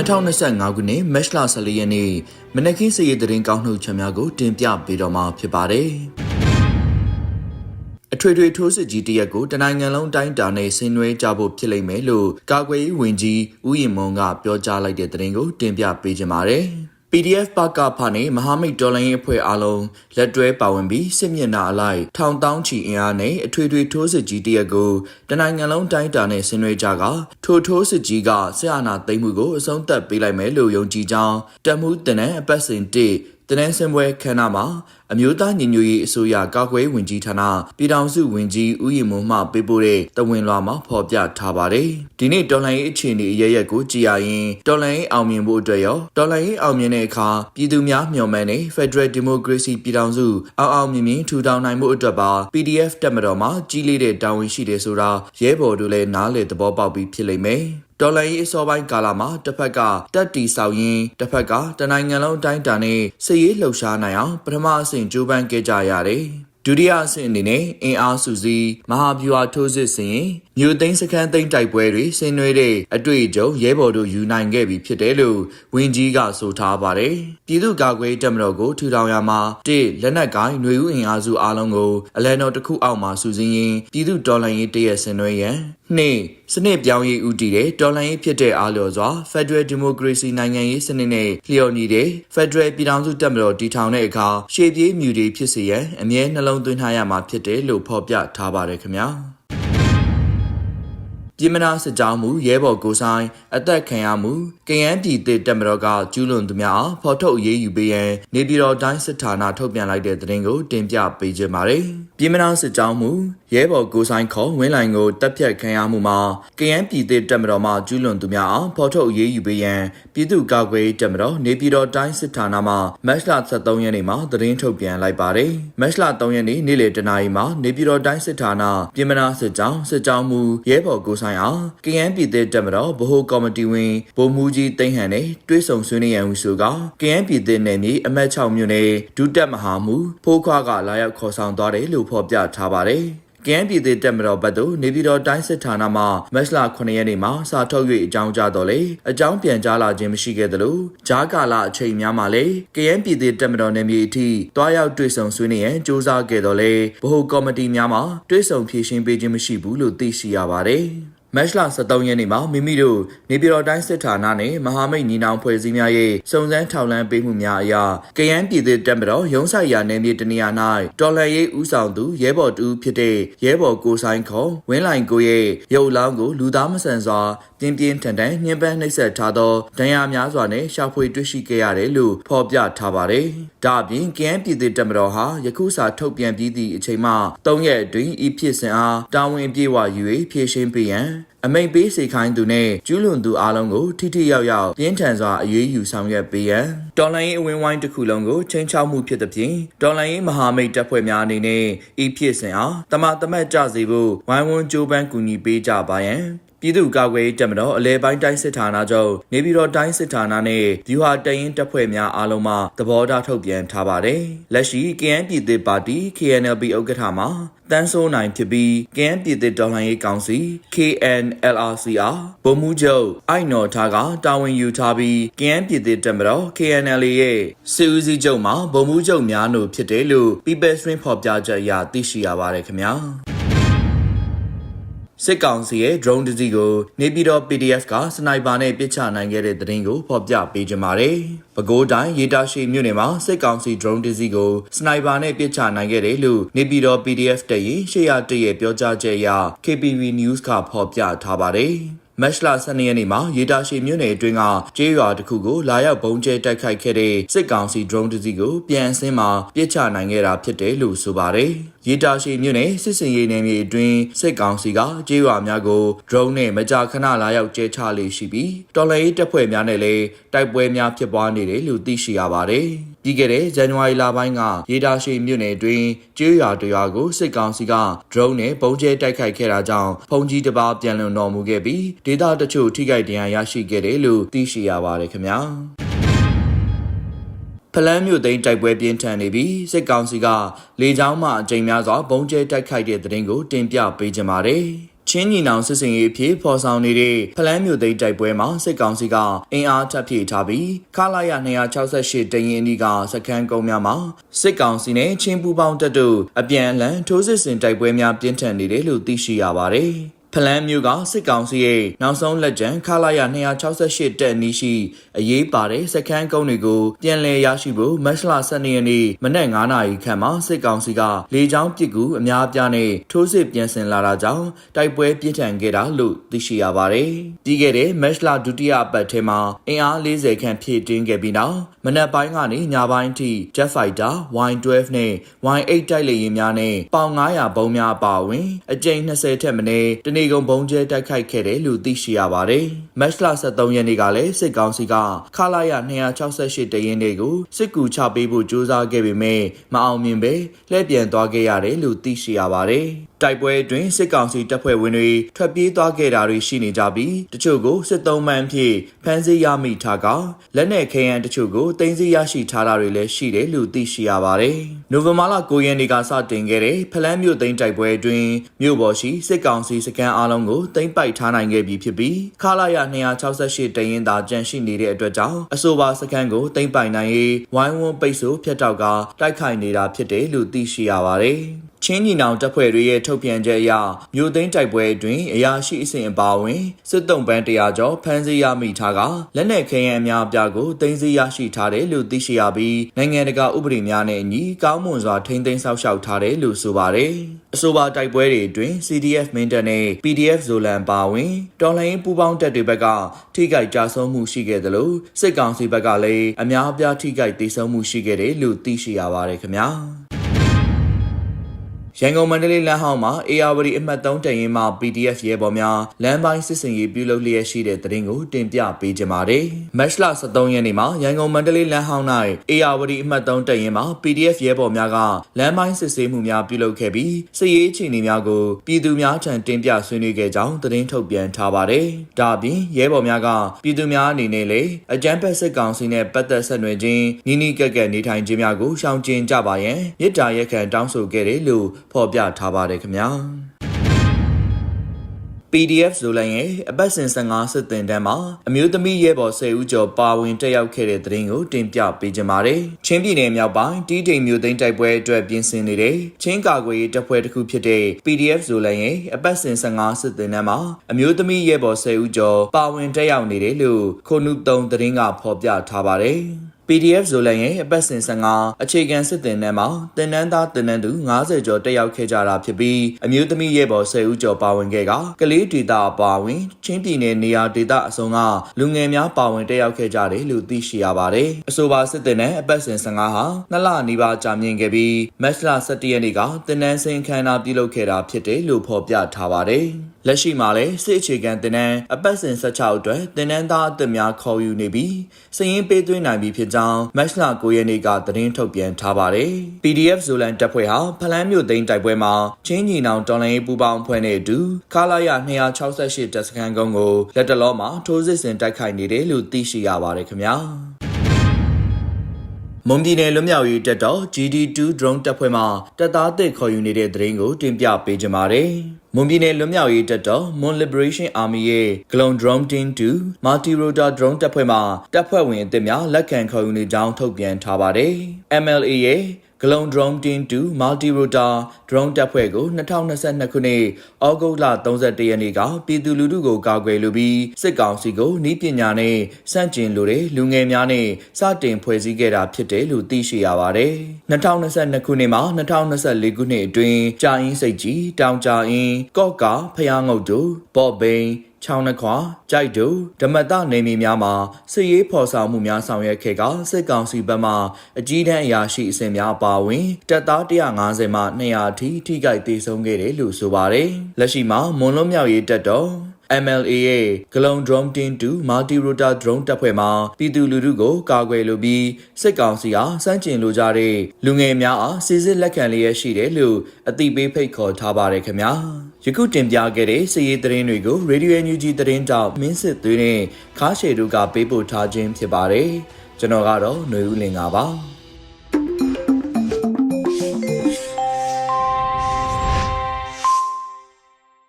2025ခုနှစ်မတ်လ14ရက်နေ့မနက်ခင်းစီရေးသတင်းကောင်းနှုတ်ချက်များကိုတင်ပြပေးတော့မှာဖြစ်ပါတယ်။အထွေထွေထိုးစစ်ကြီးတရက်ကိုတနိုင်ငံလုံးတိုင်းတာနဲ့ဆင်နွှဲကြဖို့ဖြစ်လိမ့်မယ်လို့ကာကွယ်ရေးဝန်ကြီးဦးရင်မွန်ကပြောကြားလိုက်တဲ့သတင်းကိုတင်ပြပေးကြပါမယ်။ PDF ပကဖနဲ့မဟာမိတ်တော်လိုင်းရေးအဖွဲ့အားလုံးလက်တွဲပါဝင်ပြီးစစ်မျက်နှာအလိုက်ထောင်တောင်းချီအင်အားနဲ့အထွေထွေထိုးစစ်ကြီးတရက်ကိုတနိုင်ငံလုံးတိုင်းတာနဲ့ဆင်နွှဲကြကထိုထိုးစစ်ကြီးကဆရာနာသိမ်းမှုကိုအဆုံးသတ်ပေးလိုက်မယ်လို့ယုံကြည်ကြောင်းတမှုတနန်အပတ်စဉ်1 တနင်္စင်ပွဲခန်းနာမှာအမျိုးသားညီညွတ်ရေးအစိုးရကာကွယ်ဝင်ကြီးဌာနပြည်ထောင်စုဝင်ကြီးဦးရီမွန်မှပေးပို့တဲ့တဝင်လွှာမှာဖော်ပြထားပါတယ်။ဒီနေ့တော်လှန်ရေးအခြေအနေအရရက်ကိုကြည်ရရင်တော်လှန်ရေးအောင်မြင်ဖို့အတွက်ရောတော်လှန်ရေးအောင်မြင်တဲ့အခါပြည်သူများမျှော်မှန်းတဲ့ Federal Democracy ပြည်ထောင်စုအောင်အောင်မြင်မြင်ထူထောင်နိုင်မှုအတွက်ပါ PDF တက်မတော်မှာကြီးလေးတဲ့တာဝန်ရှိတယ်ဆိုတာရဲဘော်တို့လည်းနားလေသဘောပေါက်ပြီးဖြစ်လိမ့်မယ်။ တော်လိုင်းရေးအစောပိုင်းကာလမှာတစ်ဖက်ကတက်တီဆောက်ရင်းတစ်ဖက်ကတနိုင်ငံလုံးအတိုင်းအတာနဲ့စစ်ရေးလှုပ်ရှားနိုင်အောင်ပထမအဆင့်ကြိုးပမ်းခဲ့ကြရတယ်။ ဒုတိယအဆင့်အနေနဲ့အင်အားစုစည်းမဟာဗျူဟာထိုးစစ်ဆင်မြို့သိမ်းစခန်းသိမ်းတိုက်ပွဲတွေဆင်နွှဲတဲ့အတွေ့အကြုံရဲဘော်တို့ယူနိုင်ခဲ့ပြီဖြစ်တယ်လို့ဝင်းကြီးကဆိုထားပါတယ်။ပြည်သူ့ကာကွယ်တပ်မတော်ကိုထူထောင်ရမှာ၁လက်နက်ကိုင်ຫນွေဦးအင်အားစုအားလုံးကိုအလံတော်တစ်ခုအောက်မှာစုစည်းရင်းပြည်သူ့တော်လှန်ရေးတရက်ဆင်နွှဲရန်၂စနစ်ပြောင်းရေးဦးတည်တဲ့တော်လှန်ရေးဖြစ်တဲ့အားလျော်စွာ Federal Democracy နိုင်ငံရေးစနစ်နဲ့လျော်ညီတဲ့ Federal ပြည်ထောင်စုတပ်မတော်တည်ထောင်တဲ့အခါရှေ့ပြေးမြူတွေဖြစ်စေရန်အမြဲနှလုံးသွင်းထားရမှာဖြစ်တယ်လို့ဖော်ပြထားပါတယ်ခင်ဗျာ ပြည်မနာစစ်ကြောင်းမူရဲဘော်ကိုဆိုင်အသက်ခံရမှုကရန်ပြည်တစ်တက်မတော်ကကျူးလွန်သူများဖော်ထုတ်အရေးယူပေးရန်နေပြည်တော်တိုင်းစစ်ဌာနထုတ်ပြန်လိုက်တဲ့သတင်းကိုတင်ပြပေးကြပါမယ်။ပြည်မနာစစ်ကြောင်းမူရဲဘော်ကိုဆိုင်ခေါ်ဝင်းလိုင်ကိုတပ်ဖြတ်ခံရမှုမှာကရန်ပြည်တစ်တက်မတော်မှကျူးလွန်သူများအောင်ဖော်ထုတ်အရေးယူပေးရန်ပြည်သူ့ကာကွယ်တက်မတော်နေပြည်တော်တိုင်းစစ်ဌာနမှမတ်လ23ရက်နေ့မှာသတင်းထုတ်ပြန်လိုက်ပါတယ်။မတ်လ3ရက်နေ့နေ့လယ်တနာရီမှာနေပြည်တော်တိုင်းစစ်ဌာနပြည်မနာစစ်ကြောင်းစစ်ကြောင်းမူရဲဘော်ကိုဆိုင်ဆိုင်အားကယန်းပြည်သက်တက်မတော်ဗဟိုကော်မတီဝင်ဗိုလ်မှူးကြီးတိန့်ဟန်နဲ့တွဲဆုံဆွေးနွေးရန်ဟုဆိုကကယန်းပြည်သက်နယ်မြေအမတ်6မြို့နယ်ဒုတက်မဟာမူဖိုးခွားကလာရောက်ခေါ်ဆောင်သွားတယ်လို့ဖော်ပြထားပါတယ်ကရန်ပြည်သေးတက်မတော်ဘက်သို့နေပြည်တော်တိုင်းစစ်ဌာနမှမတ်လ9ရက်နေ့မှာစာထုတ်၍အကြောင်းကြားတော်လေအကြောင်းပြန်ကြားလာခြင်းမရှိခဲ့သလိုဂျားကာလအချိန်များမှာလည်းကရန်ပြည်သေးတက်မတော်နယ်မြေအထိတွားရောက်တွေ့ဆုံဆွေးနွေးရန်စ조사ခဲ့တော်လေဗဟိုကော်မတီများမှတွေ့ဆုံဖြည့်ရှင်းပေးခြင်းမရှိဘူးလို့သိရှိရပါတယ် မတ်လ23ရက်နေ့မှာမိမိတို့နေပြည်တော်တိုင်းစစ်ဌာနနဲ့မဟာမိတ်ညီနောင်ဖွဲ့စည်းများရဲ့စုံစမ်းထောက်လှမ်းပေးမှုများအရကရန်ပြည်သူတပ်မတော်ရုံးဆိုင်ရာနယ်မြေတနေရာ၌တော်လှန်ရေးဦးဆောင်သူရဲဘော်တူဖြစ်တဲ့ရဲဘော်ကိုဆိုင်ခေါ်ဝင်းလိုင်ကိုရဲ့ရုပ်လောင်းကိုလူသားမဆန်စွာ ပြင်းပြင်းထန်ထန်ညှဉ်းပန်းနှိပ်စက်ထားသောဒဏ်ရာများစွာနဲ့ရှာဖွေတွေ့ရှိခဲ့ရတယ်လို့ဖော်ပြထားပါတယ်။ဒါအပြင်ကရန်ပြည်သူတပ်မတော်ဟာယခုစာထုတ်ပြန်ပြီးသည့်အချိန်မှ၃ရက်အတွင်းဤဖြစ်စဉ်အားတာဝန်ပြေဝယူ၍ဖြည့်ရှင်းပေးရန်အမိတ်ပေးစေခိုင်းသူနဲ့ကျူးလွန်သူအလုံးကိုထိထိရောက်ရောက်ပြင်းထန်စွာအရေးယူဆောင်ရွက်ပေးရန်တော်လိုင်းရေးအဝင်းဝိုင်းတစ်ခုလုံးကိုချင်းချောက်မှုဖြစ်သဖြင့်တော်လိုင်းရေးမဟာမိတ်တပ်ဖွဲ့များအနေနဲ့ဤဖြစ်စဉ်အားတမတမတ်ကြစေဖို့ဝိုင်းဝန်းကြိုးပမ်းကူညီပေးကြပါရန် ပြည်သူ့ကာကွယ်ရေးတပ်မတော်အလဲပိုင်းတိုင်းစစ်ဌာနချုပ်နေပြည်တော်တိုင်းစစ်ဌာနနဲ့ဗျူဟာတရင်တပ်ဖွဲ့များအားလုံးမှသဘောထားထုတ်ပြန်ထားပါတယ်။လက်ရှိ KN ပြည်သူ့ပါတီ KNLB ဥက္ကဋ္ဌမှာတန်းစိုးနိုင်ဖြစ်ပြီး KN ပြည်သူ့တော်လှန်ရေးကောင်စီ KNLRCR ဗိုလ်မှူးချုပ်အိုက်နော်ထားကတာဝန်ယူထားပြီး KN ပြည်သူ့တပ်မတော် KNL ရဲ့စစ်ဦးစီးချုပ်မှာဗိုလ်မှူးချုပ်များလို့ဖြစ်တယ်လို့ People Stream ဖော်ပြချက်အရသိရှိရပါတယ်ခင်ဗျာ။ စစ်ကောင်စီရဲ့ drone တစ်စီးကိုနေပြည်တော် PDF ကစနိုက်ပါနဲ့ပစ်ချနိုင်ခဲ့တဲ့သတင်းကိုဖော်ပြပေးကြပါမယ်။ပဲခူးတိုင်းရေတာရှိမြို့နယ်မှာစစ်ကောင်စီ drone တစ်စီးကိုစနိုက်ပါနဲ့ပစ်ချနိုင်ခဲ့တယ်လို့နေပြည်တော် PDF တရင်ရှေ့ရတရဲ့ပြောကြားချက်အရ KPV News ကဖော်ပြထားပါတယ်။ မတ်လ12ရက်နေ့မှာရေတာရှည်မြို့နယ်အတွင်းကကျေးရွာတစ်ခုကိုလာရောက်ပုံကျဲတိုက်ခိုက်ခဲ့တဲ့စစ်ကောင်စီ drone တစ်စီးကိုပြန်အစင်းမှာပြစ်ချနိုင်ခဲ့တာဖြစ်တယ်လို့ဆိုပါတယ်။ရေတာရှည်မြို့နယ်စစ်စင်ရေးနယ်မြေအတွင်းစစ်ကောင်စီကကျေးရွာများကို drone နဲ့မကြာခဏလာရောက်ကျဲချလေးရှိပြီးတော်လှန်ရေးတပ်ဖွဲ့များနဲ့လည်းတိုက်ပွဲများဖြစ်ပွားနေတယ်လို့သိရှိရပါတယ်။ ပြီးခဲ့တဲ့ဇန်နဝါရီလပိုင်းကရေတာရှိမြို့နယ်အတွင်းကျေးရွာတရွာကိုစစ်ကောင်စီက drone နဲ့ပုံကျဲတိုက်ခိုက်ခဲ့တာကြောင့်ဖုန်ကြီးတစ်ပါးပြန်လည်တော်မူခဲ့ပြီးဒေသတချို့ထိခိုက်ဒဏ်ရာရရှိခဲ့တယ်လို့သိရှိရပါတယ်ခင်ဗျာဖလန်းမြို့သိမ်းတိုက်ပွဲပြင်းထန်နေပြီးစစ်ကောင်စီကလေကြောင်းမှအကြိမ်များစွာဘုံကျဲတိုက်ခိုက်တဲ့တဲ့တင်ကိုတင်ပြပေးကြပါမယ်။ ချင်းညီနောင်စစ်စင်ရေးအဖြစ်ဖော်ဆောင်နေတဲ့ဖလန်းမြို့သိမ်းတိုက်ပွဲမှာစစ်ကောင်စီကအင်အားထပ်ဖြည့်ထားပြီးခလာရ268တရင်အနီးကစခန်းကုန်းများမှာစစ်ကောင်စီနဲ့ချင်းပူပေါင်းတပ်တို့အပြန်အလှန်ထိုးစစ်ဆင်တိုက်ပွဲများပြင်းထန်နေတယ်လို့သိရှိရပါတယ်။ ဖလန်းမျိုးကစစ်ကောင်စီရဲ့နောက်ဆုံးလက်ကျန်ခလာရ268တက်နီးရှိအရေးပါတဲ့စခန်းကုန်းတွေကိုပြန်လည်ရရှိဖို့မတ်လ12ရက်နေ့မနက်9နာရီခန့်မှာစစ်ကောင်စီကလေကြောင်းပစ်ကူအများအပြားနဲ့ထိုးစစ်ပြန်ဆင်လာတာကြောင့်တိုက်ပွဲပြင်းထန်ခဲ့တာလို့သိရှိရပါတယ်။ပြီးခဲ့တဲ့မတ်လဒုတိယအပတ်ထဲမှာအင်အား40ခန့်ဖြည့်တင်းခဲ့ပြီးနောက်မနက်ပိုင်းကနေညပိုင်းထိ Jet Fighter Y12 နဲ့ Y8 တိုက်လေယာဉ်များနဲ့ပေါင်900ဘုံများအပါအဝင်အကြိမ်20ထက်မနည်းတနေ့ကုန်ဘုံကျဲတိုက်ခိုက်ခဲ့တယ်လို့သိရှိရပါတယ်။မတ်လ23ရက်နေ့ကလည်းစစ်ကောင်စီကခလာရ268တရင်တွေကိုစစ်ကူချပေးဖို့ကြိုးစားခဲ့ပေမဲ့မအောင်မြင်ပဲလှည့်ပြန်သွားခဲ့ရတယ်လို့သိရှိရပါတယ်။ တိုက်ပွဲအတွင်းစစ်ကောင်စီတပ်ဖွဲ့ဝင်တွေထွက်ပြေးသွားခဲ့တာတွေရှိနေကြပြီးတချို့ကိုစစ်သုံးမှန်ဖြင့်ဖမ်းဆီးရမိထားကလက်နက်ခဲယမ်းတချို့ကိုတင်စီရရှိထားတာတွေလည်းရှိတယ်လို့သိရှိရပါတယ်။နိုဝင်ဘာလ9ရက်နေ့ကစတင်ခဲ့တဲ့ဖလန်းမြို့သိမ်းတိုက်ပွဲအတွင်းမြို့ပေါ်ရှိစစ်ကောင်စီစခန်းအလုံးကိုသိမ်းပိုက်ထားနိုင်ခဲ့ပြီဖြစ်ပြီးခလာရ268တရင်သာကြန့်ရှိနေတဲ့အတွက်ကြောင့်အဆိုပါစခန်းကိုသိမ်းပိုက်နိုင်ရေးဝိုင်းဝန်းပိတ်ဆို့ဖျက်တောက်ကတိုက်ခိုက်နေတာဖြစ်တယ်လို့သိရှိရပါတယ်။ ချင်းညီနောင်တပ်ဖွဲ့တွေရဲ့ထုတ်ပြန်ချက်အရမြို့သိမ်းတိုက်ပွဲအတွင်းအရာရှိအဆင့်အပါအဝင်စစ်တုံးပန်းတရာကျော်ဖမ်းဆီးရမိထားကလက်နက်ခဲယမ်းအများအပြားကိုတင်စီရရှိထားတယ်လို့သိရှိရပြီးနိုင်ငံတကာဥပဒေများနဲ့အညီကောင်းမွန်စွာထိန်းသိမ်းဆောက်ရှောက်ထားတယ်လို့ဆိုပါတယ်။အဆိုပါတိုက်ပွဲတွေအတွင်း CDF မင်းတပ်နဲ့ PDF ဇိုလန်ပါဝင်တော်လှန်ရေးပူးပေါင်းတပ်တွေဘက်ကထိခိုက်ကြဆုံးမှုရှိခဲ့တယ်လို့စစ်ကောင်စီဘက်ကလည်းအများအပြားထိခိုက်ဒေဆုံးမှုရှိခဲ့တယ်လို့သိရှိရပါတယ်ခင်ဗျာ။ ရန်ကုန်မန္တလေးလမ်းဟောင်းမှာ ARD အမှတ်3တရင်မှ PDF ရဲဘော်များလမ်းပိုင်းစစ်စင်ရေးပြုလုပ်လျက်ရှိတဲ့တဲ့တင်ကိုတင်ပြပေးကြပါမယ်။မတ်လ23ရက်နေ့မှာရန်ကုန်မန္တလေးလမ်းဟောင်း၌ ARD အမှတ်3တရင်မှ PDF ရဲဘော်များကလမ်းပိုင်းစစ်ဆေးမှုများပြုလုပ်ခဲ့ပြီးစစ်ရေးအခြေအနေများကိုပြည်သူများထံတင်ပြဆွေးနွေးခဲ့ကြောင်းသတင်းထုတ်ပြန်ထားပါတယ်။ဒါအပြင်ရဲဘော်များကပြည်သူများအနေနဲ့လည်းအကြမ်းဖက်စစ်ကောင်စီနဲ့ပတ်သက်ဆက်နွယ်ခြင်းနီးနီးကက်ကက်နေထိုင်ခြင်းများကိုရှောင်ကျဉ်ကြပါရန်မြစ်တာရက်ခံတောင်းဆိုခဲ့တယ်လို့ဖော်ပြထားပါတယ်ခင်ဗျာ PDF ဇိုလန်ရဲ့အပတ်စဉ်15စစ်တင်တန်းမှာအမျိုးသမီးရဲဘော်10ဦးကျော်ပါဝင်တက်ရောက်ခဲ့တဲ့တဲ့ရင်ကိုတင်ပြပေးကြပါမယ်။ချင်းပြည်နယ်မြောက်ပိုင်းတီးတိမ်မျိုးသိန်းတိုက်ပွဲအတွက်ပြင်ဆင်နေတဲ့ချင်းကာကွယ်ရေးတပ်ဖွဲ့တစ်ခုဖြစ်တဲ့ PDF ဇိုလန်ရဲ့အပတ်စဉ်15စစ်တင်တန်းမှာအမျိုးသမီးရဲဘော်10ဦးကျော်ပါဝင်တက်ရောက်နေတယ်လို့ခိုနု3သတင်းကဖော်ပြထားပါတယ်။ PDF ဇိုလန်ရဲ့အပတ်စဉ်15အခြေခံစစ်တင်တန်းမှာတင်နန်းသားတင်နန်းသူ90ကျော်တက်ရောက်ခဲ့ကြတာဖြစ်ပြီးအမျိုးသမီးရဲဘော်10ဦးကျော်ပါဝင်ခဲ့ကကလေးဒေတာပါဝင်ချင်းပြည်နယ်နေရာဒေတာအစုံကလူငယ်များပါဝင်တက်ရောက်ခဲ့ကြတယ်လို့သိရှိရပါတယ်။အဆိုပါစစ်တင်နဲ့အပတ်စဉ်15ဟာနှစ်လနီးပါးကြာမြင့်ခဲ့ပြီးမတ်လ17ရက်နေ့ကတင်နန်းစင်ခန်းနာပြုလုပ်ခဲ့တာဖြစ်တယ်လို့ဖော်ပြထားပါတယ်။လက်ရှိမှာလည်းစစ်အခြေခံတင်နန်းအပတ်စဉ်16အတွက်တင်နန်းသားအသစ်များခေါ်ယူနေပြီးစည်ရင်ပေးသွင်းနိုင်ပြီဖြစ်ကြောင်းမတ်လ9ရက်နေ့ကသတင်းထုတ်ပြန်ထားပါတယ်။ PDF ဇိုလန်တပ်ဖွဲ့ဟာဖလန်းမြို့သိမ်းတိုက်ပွဲမှာချင်းညီနောင်တော်လှန်ရေးပူးပေါင်းအဖွဲ့နဲ့အတူခလာရ268တပ်စခန်းကုန်းကိုလက်တလောမှာထိုးစစ်ဆင်တိုက်ခိုက်နေတယ်လို့သိရှိရပါတယ်ခင်ဗျာ။မွန်ပြည်နယ်လွတ်မြောက်ရေးတပ်တော် GD2 drone တပ်ဖွဲ့မှတပ်သားသစ်ခေါ်ယူနေတဲ့သတင်းကိုတင်ပြပေးကြပါမယ်။ မွန်ပြည်နယ်လွတ်မြောက်ရေးတပ်တော် Mon Liberation Army ရဲ့ Glon Drone Team 2 Multi Rotor Drone တပ်ဖွဲ့မှတပ်ဖွဲ့ဝင်အသစ်များလက်ခံခေါ်ယူနေကြောင်းထုတ်ပြန်ထားပါတယ်။ MLA ရဲ့ ဂလုံ drone team 2 multi rotor drone တပ်ဖွဲ့ကို2022ခုနှစ်ဩဂုတ်လ31ရက်နေ့ကပြည်သူလူထုကိုကာကွယ်လိုပြီးစစ်ကောင်စီကိုနှီးပညာနဲ့စန့်ကျင်လိုတဲ့လူငယ်များနဲ့စတင်ဖွဲ့စည်းခဲ့တာဖြစ်တယ်လို့သိရှိရပါတယ်။2022ခုနှစ်မှာ2024ခုနှစ်အတွင်းကြာအင်းစိတ်ကြီးတောင်ကြာအင်းကော့ကာဖျားငုတ်တို့ပေါ့ဘိန်း ချောင်းနှခွာကြိုက်တူဓမ္မတနေမီများမှာစစ်ရေးဖော်ဆောင်မှုများဆောင်ရွက်ခဲ့ကစစ်ကောင်စီဘက်မှအကြီးတန်းအရာရှိအဆင့်များပါဝင်တပ်သား150မှ200အထိထိခိုက်ဒေဆုံးခဲ့တယ်လို့ဆိုပါတယ်လက်ရှိမှာမွန်လွတ်မြောက်ရေးတပ်တော် MLA ရဲ့ဂလုံ drone team 2 multi rotor drone တပ်ဖွဲ့မှပြည်သူလူထုကိုကာကွယ်လိုပြီးစစ်ကောင်စီအားစန့်ကျင်လိုကြတဲ့လူငယ်များအားစစ်စစ်လက်ခံလျက်ရှိတယ်လို့အသိပေးဖိတ်ခေါ်ထားပါတယ်ခင်ဗျာယခုတင်ပြခဲ့တဲ့စီရေးသတင်းတွေကို Radio NUG သတင်းတောက်မင်းစစ်သွေးနဲ့ခါရှေတို့ကပေးပို့ထားခြင်းဖြစ်ပါတယ်ကျွန်တော်ကတော့ຫນွေဦးလင်ပါ